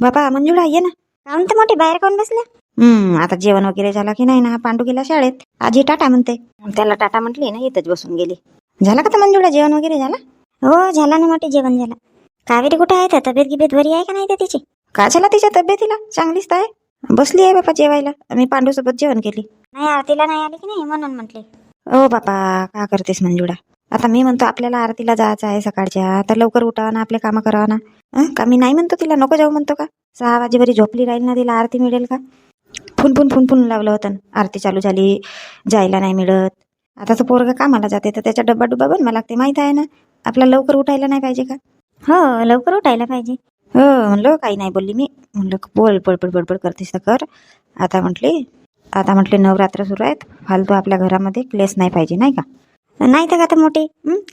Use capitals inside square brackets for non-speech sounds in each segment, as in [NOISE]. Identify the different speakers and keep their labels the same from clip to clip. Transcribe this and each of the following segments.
Speaker 1: बाबा मंजुळा ये ना.
Speaker 2: काहून तर मोठी बाहेर कोण बसल्या
Speaker 1: हम्म आता जेवण वगैरे झालं की नाही ना पांडू गेला शाळेत. आजी टाटा म्हणते. त्याला टाटा म्हटली ना इथंच बसून गेली. झाला का तर मंजुळा जेवण वगैरे झाला?
Speaker 2: हो झाला ना मोठी जेवण झालं. कावेरी कुठं आहे? तर तब्येत गिबेत बरी आहे का नाही तिची?
Speaker 1: का झाला तिच्या तब्येतीला? चांगलीच तर आहे. बसली आहे बापा जेवायला. मी पांडू सोबत जेवण केली.
Speaker 2: नाही आरतीला नाही आली की नाही म्हणून म्हटले.
Speaker 1: ओ बापा का करतेस मंजुळा? आता मी म्हणतो आपल्याला आरतीला जायचं आहे सकाळच्या. तर लवकर उठावं ना आपले कामं करावं ना? का मी नाही म्हणतो तिला नको जाऊ म्हणतो का? सहा वाजेवरी झोपली राहील ना तिला आरती मिळेल का? फुन फुन फुन फुन लावलं होतं. आरती चालू झाली. जायला नाही मिळत. आता तो पोरगा कामाला जाते तर त्याचा डब्बा डुब्बा बनवा लागते. माहीत आहे ना? आपला लवकर उठायला नाही पाहिजे का?
Speaker 2: हो लवकर उठायला पाहिजे.
Speaker 1: हो म्हणलं काही नाही बोलली मी. म्हणलं बोल बडबड बडबड करतेस तर कर. आता म्हटली आता म्हटले नवरात्र सुरू आहेत. फालतू आपल्या घरामध्ये क्लेस नाही पाहिजे नाही का?
Speaker 2: नाही तर का तर मोठी?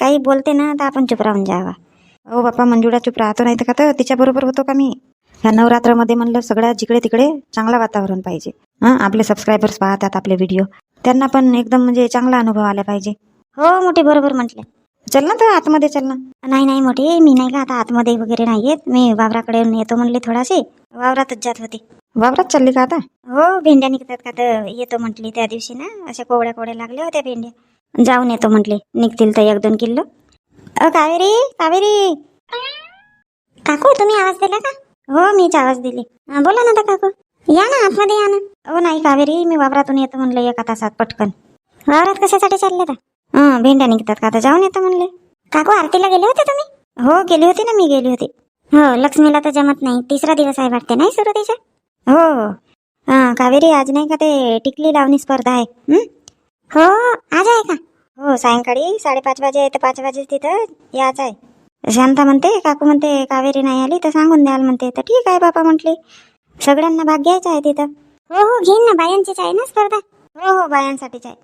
Speaker 2: काही बोलते ना तर आपण चुप राहून जावा.
Speaker 1: हो बापा मंजुळा चुप राहतो नाही तर का तर? तिच्याबरोबर होतो का मी? ह्या नवरात्रामध्ये म्हणलं सगळ्या जिकडे तिकडे चांगला वातावरण पाहिजे. हां? आपले सबस्क्रायबर्स पाहतात आपले व्हिडिओ त्यांना पण एकदम म्हणजे चांगला अनुभव आला पाहिजे.
Speaker 2: हो मोठी बरोबर म्हटले.
Speaker 1: चल ना तर आतमध्ये चल ना.
Speaker 2: नाही नाही मोठी मी नाही का आता आतमध्ये वगैरे नाही येत मी वावराकडे येतो म्हणले थोडासे वावरातच जात होती.
Speaker 1: वावरात चालली का आता?
Speaker 2: हो भेंड्या निघतात का तर येतो म्हटली त्या दिवशी ना. अशा कोवड्या कोवड्या लागल्या होत्या भेंड्या. जाऊन येतो म्हटले. निघतील तर एक दोन किलो अ कावेरी कावेरी. काकू तुम्ही आवाज दिला का? हो मीच आवाज दिली. हा, बोला ना आता काकू. या ना आतमध्ये या ना. हो नाही कावेरी मी वावरातून येतो म्हणलं एका तासात पटकन. वावरात कशासाठी चालले का हा भेंड्या निघतात का आता? जाऊन येतो म्हणले. काकू आरतीला गेले होते तुम्ही? हो गेली होती ना मी गेली होती. हो लक्ष्मीला तर जमत नाही. तिसरा दिवस आहे वाटते नाही सुरू त्याच्या हो हो. हा कावेरी आज नाही का ते टिकली लावणी स्पर्धा आहे? हं? हो आज आहे का? हो सायंकाळी साडेपाच वाजे तर पाच वाजे तिथं याच आहे. शांता म्हणते काकू म्हणते कावेरी नाही आली तर सांगून द्याल म्हणते. तर ठीक आहे बापा म्हटले. सगळ्यांना भाग घ्यायचा आहे तिथं. हो हो घेईन ना बायांचीच आहे ना स्पर्धा. हो हो बायांसाठीच आहे.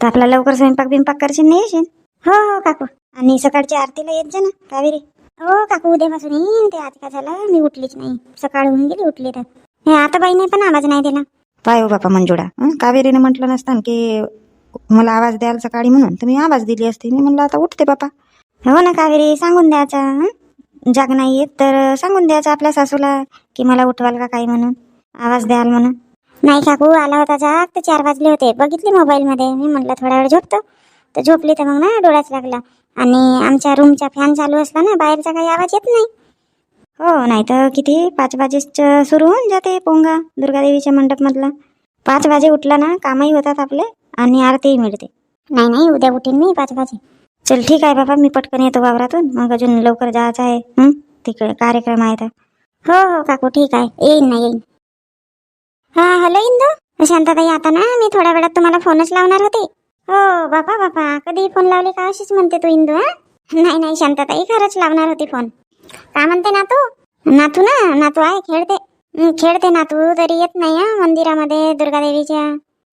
Speaker 2: तर आपला लवकर स्वयंपाक बिंपाक करशील नाही येशील? हो हो काकू. आणि सकाळच्या आरतीला येत जा ना कावेरी. हो काकू उद्यापासून येईन ते आज काय झालं मी उठलीच नाही. सकाळ होऊन गेली उठली तर. हे आता बाईने पण आवाज नाही दिला.
Speaker 1: पाय हो बापा मंजुळा. कावेरीने म्हटलं नसतं की मला आवाज द्याल सकाळी म्हणून? तर मी आवाज दिली असती. मी म्हणलं आता उठते बापा.
Speaker 2: हो ना कावेरी सांगून द्यायचा हं? जाग नाही येत तर सांगून द्यायचं आपल्या सासूला की मला उठवाल का काही म्हणून? आवाज द्याल म्हणून. नाही काकू आला होता जाग तर चार वाजले होते. बघितले मोबाईलमध्ये. मी म्हटलं थोडा वेळ झोपतो. तर झोपली तर मग ना डोळ्याच लागला. आणि आमच्या रूमचा फॅन चालू असला ना बाहेरचा काही आवाज येत नाही. हो नाही तर किती? पाच वाजेच सुरू होऊन जाते पोंगा दुर्गादेवीच्या मंडपमधला. पाच वाजे उठला ना कामही होतात आपले. आणि आरतीही मिळते. नाही नाही उद्या उठेन मी पाच वाजे चल ठीक आहे बाबा मी पटकन येतो वावरातून. मग अजून लवकर जायचं आहे. तिकडे कार्यक्रम आहे तर. हो हो काकू ठीक आहे. येईन ना येईन. हा हॅलो इंदू. शांताताई आता ना मी थोड्या वेळात तुम्हाला फोनच लावणार होते. हो बापा बापा कधी फोन लावले का अशीच म्हणते तू इंदू हा? नाही नाही शांताताई खरंच लावणार होती फोन. का म्हणते नातू? नातू ना नातू आहे खेळते. खेळते नातू तरी येत नाही हा मंदिरामध्ये दुर्गादेवीच्या.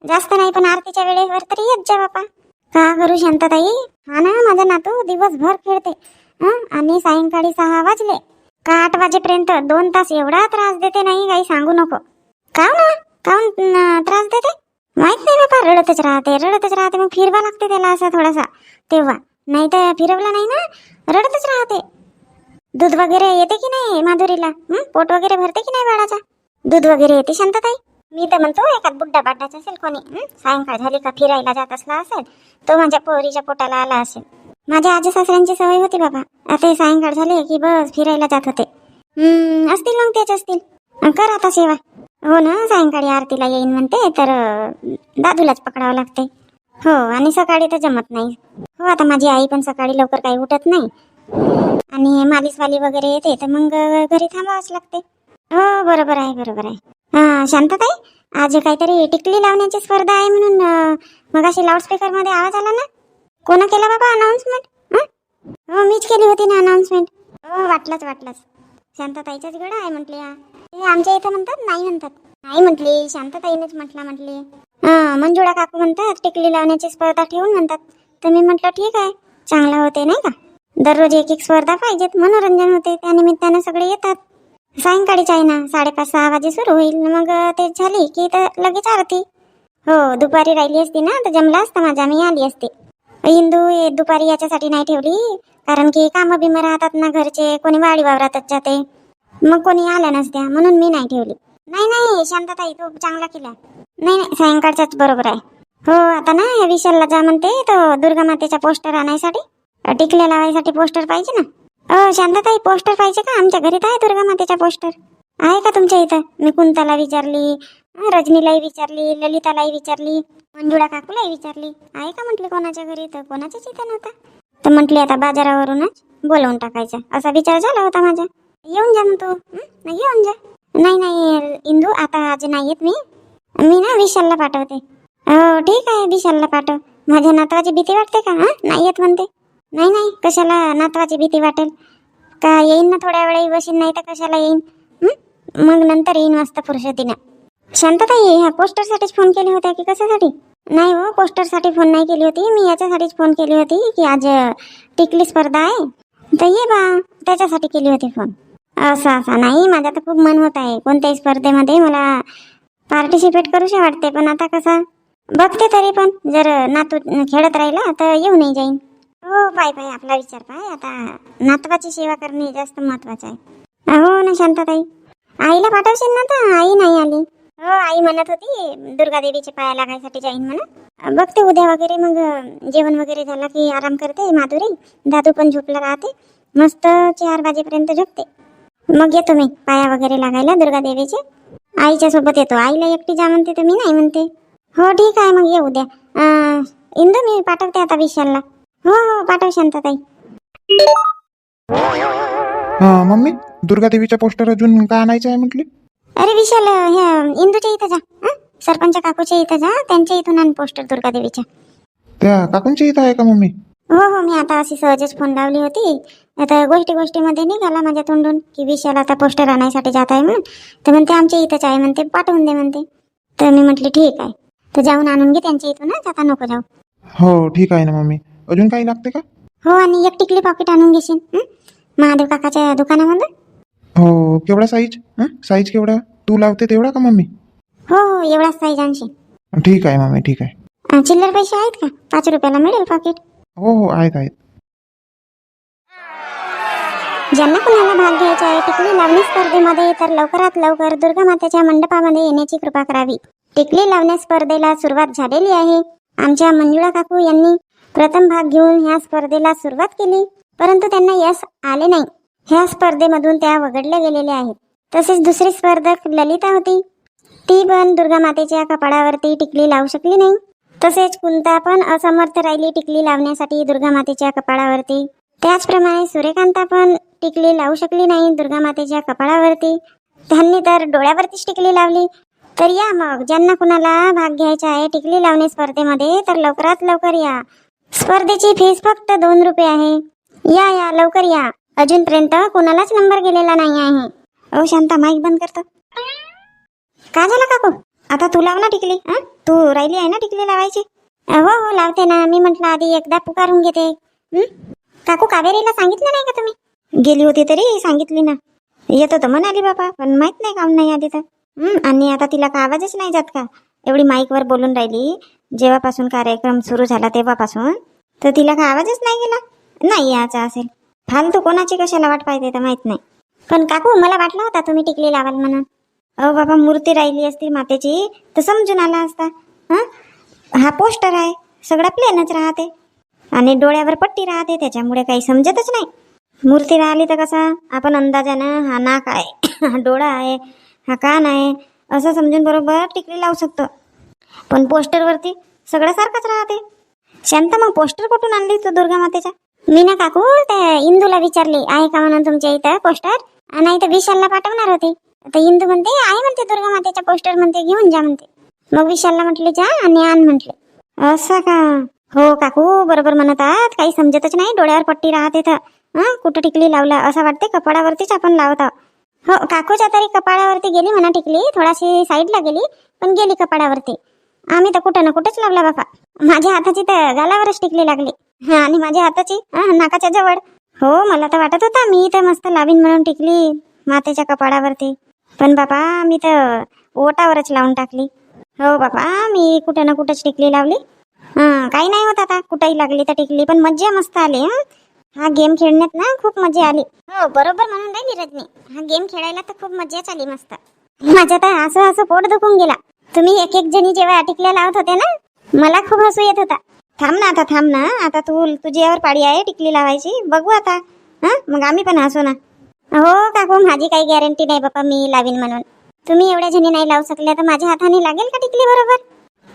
Speaker 2: जास्त नाही पण आरतीच्या वेळेवर तरी येत जा बापा. का करू शांताताई. हा ना माझा नातू दिवसभर खेळते. आणि सायंकाळी सहा वाजले. का आठ वाजेपर्यंत दोन तास एवढा त्रास देते नाही काही सांगू नको. का ना काऊन त्रास देते? माहीत नाही बापा रडतच राहते रडतच राहते. मग फिरवा लागते त्याला असा थोडासा. तेव्हा. नाही तर फिरवला नाही ना रडतच राहते. दूध वगैरे येते की नाही माधुरीला? पोट वगैरे भरते की नाही बाळाचा? दूध वगैरे येते शांतताई? मी तर म्हणतो एखाद बुड्डा बाड्डाच असेल कोणी सायंकाळ झाली का फिरायला जात असला असेल तो माझ्या पोरीच्या पोटाला आला असेल. माझ्या आजी सासऱ्यांची सवय होती बाबा. आता हे सायंकाळ झाले की बस फिरायला जात होते. हम्म, असतील मग तेच असतील. कर आता सेवा. हो ना सायंकाळी आरतीला येईन म्हणते तर दादूलाच पकडावं लागते. हो आणि सकाळी तर जमत नाही. हो आता माझी आई पण सकाळी लवकर काही उठत नाही. आणि मालिसवाली वगैरे येते तर मग घरी थांबावंच लागते. हो बरोबर आहे बरोबर आहे. हा शांतताई आज काहीतरी टिकली लावण्याची स्पर्धा आहे म्हणून मग अशी लाऊडस्पीकरमध्ये आवाज आला ना? कोणा केला बाबा अनाउन्समेंट हो? मीच केली होती ना अनाउन्समेंट हो वाटलंच वाटलंच. शांतताईचाच गड आहे म्हटली ते आमच्या इथं म्हणतात नाही म्हणतात. नाही म्हटली शांतताईनेच म्हटला म्हटली. हा मंजुळा काकू म्हणतात टिकली लावण्याची स्पर्धा ठेवून म्हणतात. तर मी म्हटलं ठीक आहे. चांगलं होते नाही का? दररोज एक एक स्पर्धा पाहिजेत मनोरंजन होते त्या निमित्तानं सगळे येतात. सायंकाळीच आहे ना साडेपाच सहा वाजे सुरू होईल. मग ते झाली की तर लगेच आरती. हो दुपारी राहिली असती ना तर जमला असता माझा मी आली असते. इंदू हे दुपारी याच्यासाठी नाही ठेवली कारण की कामं बिमं राहतात ना घरचे कोणी वाडी वावरातच जाते. मग कोणी आल्या नसत्या म्हणून मी नाही ठेवली. नाही नाही शांतताई तो चांगला केला नाही नाही सायंकाळच्याच बरोबर आहे. हो आता ना या विशालला जा म्हणते तो दुर्गा मातेचा पोस्टर आणायसाठी. टिकल्या लावायसाठी पोस्टर पाहिजे ना. शांताताई पोस्टर पाहिजे का? आमच्या घरी आहे दुर्गा मातेच्या पोस्टर. आहे का तुमच्या इथं? मी कुंताला विचारली रजनीलाही विचारली ललितालाही विचारली मंजुळा काकूलाही विचारली. आहे का म्हटली कोणाच्या घरी? तर कोणाच्याच इथं नव्हता. तर म्हटली आता बाजारावरूनच बोलवून टाकायचा. असा विचार झाला होता माझा. येऊन जा मग तू. येऊन जा. नाही नाही इंदू आता आज नाही येत मी. मी ना विशालला पाठवते. हो ठीक आहे विशालला पाठव. माझ्या नातवाची भीती वाटते का? हा? नाही येत म्हणते. नाही नाही कशाला नातवाची भीती वाटेल? का येईन ना थोड्या वेळा बसीन नाही तर कशाला येईन? मग नंतर येईन मस्त फुरशतीनं. शांतताई ह्या पोस्टरसाठीच फोन केले होत्या की कशासाठी? नाही हो पोस्टरसाठी फोन नाही केली होती. मी याच्यासाठीच फोन केली होती की आज टिकली स्पर्धा आहे. तर ये बा त्याच्यासाठी केली होती फोन. असं असं. नाही माझं तर खूप मन होत आहे. कोणत्याही स्पर्धेमध्ये मला पार्टिसिपेट करूशी वाटते पण आता कसं? बघते तरी पण. जर नातू खेळत राहिला तर येऊ नाही जाईन. हो पाय पाय आपला विचार पाय. आता नातवाची सेवा करणे जास्त महत्वाचं आहे. हो ना शांताताई. आईला पाठवशील ना तर आई नाही आली. हो आई म्हणत होती दुर्गा देवीचे पाया लागायसाठी जाईन म्हणा. बघते उद्या वगैरे मग जेवण वगैरे झालं की आराम करते माधुरी. दादू पण झोपला राहते. मस्त चार वाजेपर्यंत झोपते. मग येतो मी पाया वगैरे लागायला दुर्गा देवीचे. आईच्या सोबत येतो. आईला एकटी जा म्हणते तर मी नाही म्हणते. हो ठीक आहे मग ये उद्या. इंदू मी पाठवते आता विशालला. हो हो पाठव शांताताई.
Speaker 3: हा मम्मी दुर्गा देवीचा पोस्टर अजून का आणायचं आहे म्हटली?
Speaker 2: अरे विशाल ह्या इंदूच्या इथं जा हं? सरपंच काकूच्या इथं जा त्यांच्या इथून आण पोस्टर दुर्गा देवीच्या.
Speaker 3: त्या काकूंच्या इथं आहे का मम्मी?
Speaker 2: हो हो मी आता अशी सहजच फोन लावली होती. आता गोष्टी गोष्टीमध्ये निघाला माझ्या तोंडून की विशाल आता पोस्टर आणायसाठी जात आहे म्हणून. तर म्हणते आमच्या इथंच आहे म्हणते पाठवून दे म्हणते. तर मी म्हटली ठीक आहे. तर जाऊन आणून घे त्यांच्या इथूनच आता नको जाऊ.
Speaker 3: हो ठीक आहे ना मम्मी. अजून काही लागते का?
Speaker 2: हो आणि एक टिकली पॉकेट आणून घेशील हं? महादेव काकाच्या दुकानामधून?
Speaker 3: हो केवढा साईज हं? साईज केवढा? तू लावते तेवढा का मम्मी?
Speaker 2: हो हो एवढाच साईज आणशील.
Speaker 3: ठीक आहे मम्मी ठीक आहे.
Speaker 2: अं, चिल्लर पैसे आहेत का? पाच रुपयाला मिळेल पॉकेट
Speaker 3: हो हो आहेत आहेत.
Speaker 2: ज्यांना कुणाला भाग घ्यायचा आहे टिकली लावणी स्पर्धेमध्ये तर लवकरात लवकर दुर्गा मातेच्या मंडपामध्ये येण्याची कृपा करावी. टिकली लावण्या स्पर्धेला सुरुवात झालेली आहे. आमच्या मंजुळा काकू यांनी प्रथम भाग घेऊन ह्या स्पर्धेला सुरुवात केली परंतु त्यांना यश आले नाही. ह्या स्पर्धेमधून त्या वगळल्या गेलेल्या आहेत. तसेच दुसरी स्पर्धक ललिता होती. ती पण दुर्गा मातेच्या कपाळावरती टिकली लावू शकली नाही. तसेच कुंता पण असमर्थ राहिली टिकली लावण्यासाठी दुर्गा मातेच्या कपाळावरती. त्याचप्रमाणे सूर्यकांता पण टिकली लावू शकली नाही दुर्गा मातेच्या कपाळावरती. त्यांनी तर डोळ्यावरतीच टिकली लावली. तर या मग ज्यांना कुणाला भाग घ्यायचा आहे टिकली लावणे स्पर्धेमध्ये तर लवकरात लवकर या. स्पर्धेची फीस फक्त दोन रुपये आहे. या या लवकर या. अजूनपर्यंत कोणालाच नंबर गेलेला नाही आहे. ओ शांता माईक बंद करतो का झालं काकू? आता तू लाव ना टिकली तू राहिली आहे ना टिकली लावायची? हो हो लावते ना. मी म्हटलं आधी एकदा पुकारून घेते. काकू कावेरीला सांगितलं नाही का तुम्ही? गेली होती तरी सांगितली ना. येतो तर म्हणाली बाबा पण माहीत नाही काम नाही आधी तर. आणि आता तिला का आवाजच नाही जात का? एवढी माईकवर बोलून राहिली. जेव्हापासून कार्यक्रम सुरू झाला तेव्हापासून तर तिला काय आवाजच नाही गेला? नाही याचा असेल. फालतू कोणाची कशाला वाट पाहिजे तर माहीत नाही. पण काकू मला वाटलं होता तुम्ही टिकली लावाल म्हणून. अहो बाबा मूर्ती राहिली असती मातेची तर समजून आला असता. हा? हा पोस्टर आहे. सगळं प्लेनच राहते. आणि डोळ्यावर पट्टी राहते त्याच्यामुळे काही समजतच नाही. मूर्ती राहिली तर कसा? आपण अंदाजानं हा नाक आहे [COUGHS] हा डोळा आहे हा कान आहे असं समजून बरोबर टिकली लावू शकतो. पण पोस्टरवरती सगळं सारखंच राहते. शांत मग पोस्टर कुठून आणली तू दुर्गा मातेच्या? मी ना काकू त्या इंदूला विचारली. आहे का म्हणून तुमच्या इथं पोस्टर? नाही तर विशालला पाठवणार होते. तर इंदू म्हणते आहे म्हणते दुर्गा मातेच्या पोस्टर म्हणते घेऊन जा म्हणते. मग विशालला म्हटले जा आणि आण म्हटले. असं का? हो काकू बरोबर म्हणत आहात काही समजतच नाही डोळ्यावर पट्टी राहते तर. हं? कुठं टिकली लावला? असं वाटते कपाळावरतीच आपण लावत. आहोत हो काकूच्या तरी कपाळावरती गेली म्हणा टिकली. थोडाशी साईडला गेली पण गेली कपाळावरती. आम्ही तर कुठं ना कुठंच लावला बापा. माझ्या हाताची तर गालावरच टिकली लागली. हा आणि माझ्या हाताची नाकाच्या जवळ. हो मला तर वाटत होता मी तर मस्त लावीन म्हणून टिकली मातेच्या कपाळावरती. पण बापा मी तर ओटावरच लावून टाकली. हो बापा मी कुठं ना कुठंच टिकली लावली. हा काही नाही होत आता. कुठंही लागली तर टिकली पण मज्जा मस्त आली हा. गेम खेळण्यात ना खूप मजा आली. हो बरोबर म्हणून राहिली रजनी. हा गेम खेळायला तर खूप मजाच आली मस्त. माझ्या तर असं असं पोट दुखून गेला. तुम्ही एक एक जणी जेव्हा टिकल्या लावत होते ना मला खूप हसू येत होता. थांब ना आता थांब ना. आता तू तुझ्यावर पाडी आहे टिकली लावायची. बघू आता. हा? मग आम्ही पण हसू ना. हो काकू माझी काही गॅरंटी नाही बाबा मी लावीन म्हणून. तुम्ही एवढ्या जणी नाही लावू शकल्या तर माझ्या हाताने लागेल का टिकली बरोबर?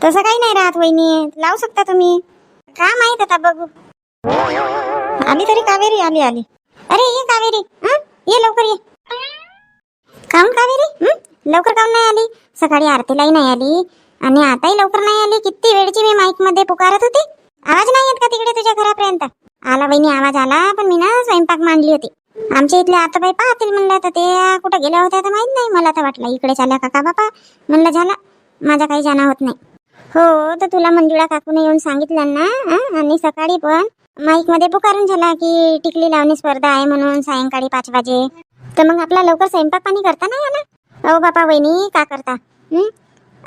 Speaker 2: तसं काही नाही राहत वहिनी. लावू शकता तुम्ही. का माहीत आता बघू.
Speaker 1: आली तरी कावेरी आली आली.
Speaker 2: अरे ये कावेरी. हं? ये लवकर ये. काऊन कावेरी? हं? लवकर काऊन नाही आली? सकाळी आरतीलाही नाही आली. आणि आताही लवकर नाही आली? किती वेळची मी माईकमध्ये पुकारत होती? आवाज नाही येत का तिकडे तुझ्या घरापर्यंत? आला बहिणी आवाज आला पण मी ना स्वयंपाक मांडली होती. आमच्या इथले आता बाई पाहतील म्हणलं तर ते कुठं गेल्या होत्या तर माहीत नाही. मला तर वाटलं इकडे चाल्या काका बापा. म्हणलं झाला. माझा काही जाणं होत नाही. हो तर तुला मंजुळा काकूने येऊन सांगितलं ना आणि सकाळी पण माईकमध्ये पुकारून झाला की टिकली लावणी स्पर्धा आहे म्हणून सायंकाळी पाच वाजे. तर मग आपला लवकर स्वयंपाक पाणी करता नाही आला? अहो बापा वहिनी का करता? हं?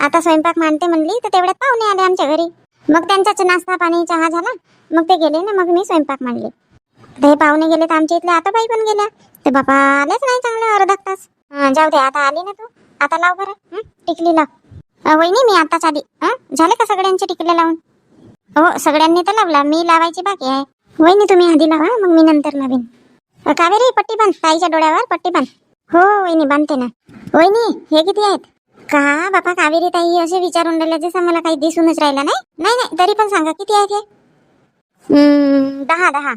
Speaker 2: आता स्वयंपाक मांडते म्हणली तर तेवढ्यात पाहुणे आले आमच्या घरी. मग त्यांचा नाश्ता पाणी चहा झाला. मग ते गेले ना मग मी स्वयंपाक मांडले. तर हे पाहुणे गेले तर आमच्या इथल्या आता बाई पण गेल्या. ते बापा आलेच नाही चांगलं अर्धा तास. हं, जाऊ दे आता आली ना तू. आता लाव बरं. हं? टिकली लाव. अ, वहिनी मी आताच आली. हं? झाले का सगळ्यांचे टिकले लावून? हो सगळ्यांनी तर लावला मी लावायची बाकी आहे. वहिनी तुम्ही आधी लावा मग मी नंतर लावीन. अ, कावेरी पट्टी बांध ताईच्या डोळ्यावर पट्टी बांध. हो वहिनी बांधते ना. वहिनी हे किती आहेत? का? बापा कावेरी ताई असे विचारून राहिले जसं मला काही दिसूनच राहिला नाही. नाही नाही तरी पण सांगा किती आहेत हे? हम्म, दहा दहा.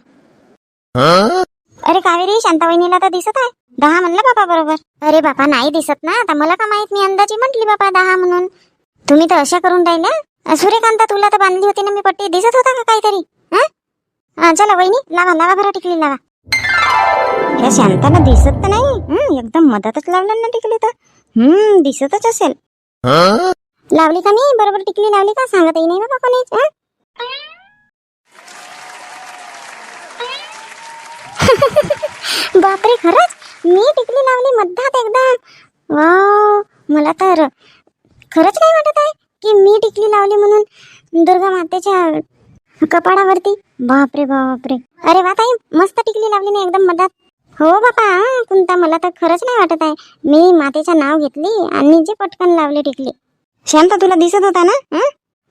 Speaker 2: अरे कावेरी शांता वहिनीला तर दिसत आहे. दहा म्हणलं बापा बरोबर. अरे बापा नाही दिसत ना. आता मला का माहीत? मी अंदाजी म्हटली बापा दहा म्हणून. तुम्ही तर अशा करून राहिल्या सूर्यकांता तुला तर बांधली होती ना मी पट्टी. दिसत होता का काहीतरी? हं? अ, चला वहिनी लावा लावा बरं टिकली लावा.
Speaker 1: ह्या शांताना दिसत तर नाही. एकदम मधातच लावलं ना टिकली तर. हम्म दिसतच असेल.
Speaker 2: लावली का मी? बरोबर टिकली लावली का? सांगतही नाही बाबा कोणीच बापरे खरंच? मी टिकली लावली मध्यात एकदम. वाव मला तर खरंच नाही वाटत आहे की मी टिकली लावली म्हणून दुर्गा मातेच्या कपाळावरती. बापरे बापरे. अरे वा ताई मस्त टिकली लावली ना एकदम मधात. हो बापा कुंता मला तर खरंच नाही वाटत आहे. मी मातेचं नाव घेतली आणि जे पटकन लावली टिकली.
Speaker 1: शांता तुला दिसत होता ना? हं?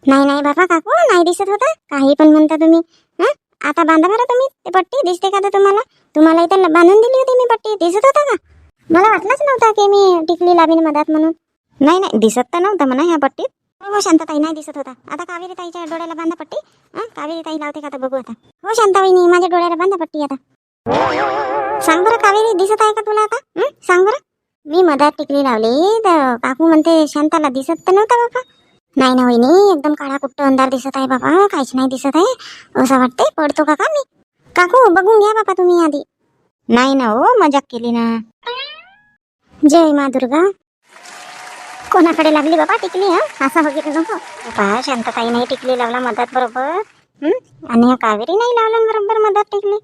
Speaker 2: नाही नाही बाबा काकू नाही दिसत होता. काही पण म्हणता तुम्ही. हं? आता बांधा बरं तुम्ही. ते पट्टी दिसते का तर तुम्हाला? तुम्हाला इथे ल- बांधून दिली होती मी पट्टी. दिसत होता का? मला वाटलंच नव्हता की मी टिकली लावीन मधात म्हणून.
Speaker 1: नाही नाही दिसत तर नव्हतं म्हणा ह्या पट्टीत.
Speaker 2: हो हो शांताताई नाही दिसत होता. आता कावेरी ताईच्या डोळ्याला बांधा पट्टी. हं? कावेरी ताई लावते का तर बघू आता. हो शांताबाईनी माझ्या डोळ्याला बांधा पट्टी आता. सांग बरं कावेरी दिसत आहे का तुला आता? सांग बरं. मी मधात टिकली लावली तर काकू म्हणते शांताला दिसत तर नव्हता बाबा. नाही ना वहिनी एकदम काळा कुट्ट अंधार दिसत आहे बाबा काहीच नाही दिसत आहे. असं वाटतंय? पडतो का मी? काकू बघून घ्या बाबा तुम्ही आधी.
Speaker 1: नाही ना हो मजाक केली ना.
Speaker 2: जय मा दुर्गा. कोणाकडे लागली बाबा टिकली हा? असं वगैरे नको. बाबा शांतताई नाही टिकली लावला मधात बरोबर. आणि कावेरी नाही लावला बरोबर मधात टिकली.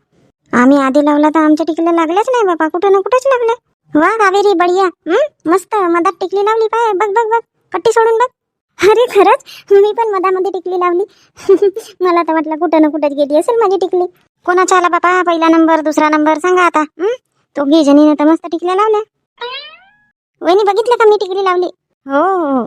Speaker 2: आम्ही आधी लावला तर आमच्या टिकल्या लागल्याच नाही बाबा कुठं ना कुठंच लागले. वा कावेरी बढिया. मस्त. मधात टिकली लावली पाय. बघ बघ बघ. पट्टी सोडून बघ. अरे खरंच? मी पण मधामध्ये टिकली लावली. [LAUGHS] मला तर वाटलं कुठं ना कुठंच गेली असेल माझी टिकली. कोणाचा आला बापा? पहिला नंबर दुसरा नंबर सांगा आता. तो घे तर मस्त टिकल्या लावल्या. वहिनी बघितलं का मी टिकली लावली?
Speaker 1: हो हो. हो.